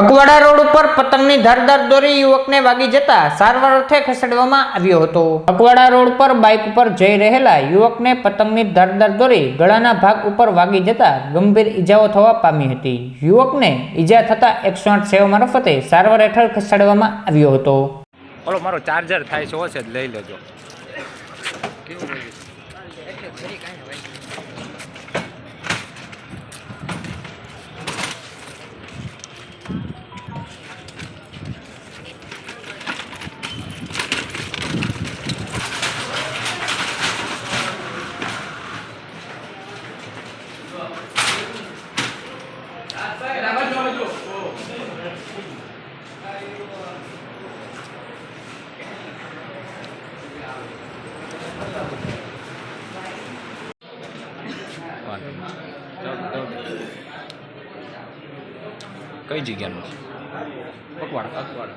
Akwada road ઉપર પતંગની ધારદાર દોરી યુવકને વાગી જતા સારવાર અર્થે ખસેડવામાં આવ્યો હતો. અકવાડા રોડ પર બાઇક ઉપર જઈ રહેલા યુવકને પતંગની ધારદાર દોરી ગળાના ભાગ ઉપર વાગી જતા ગંભીર ઈજાઓ થવા પામી હતી. યુવકને ઈજા થતા એકસો આઠ સેવા મારફતે સારવાર હેઠળ ખસેડવામાં આવ્યો હતો. ઓલો મારો ચાર્જર થાય છે ઓછે લઈ લેજો. કઈ જગ્યાનું પકવાડ પકવાડ.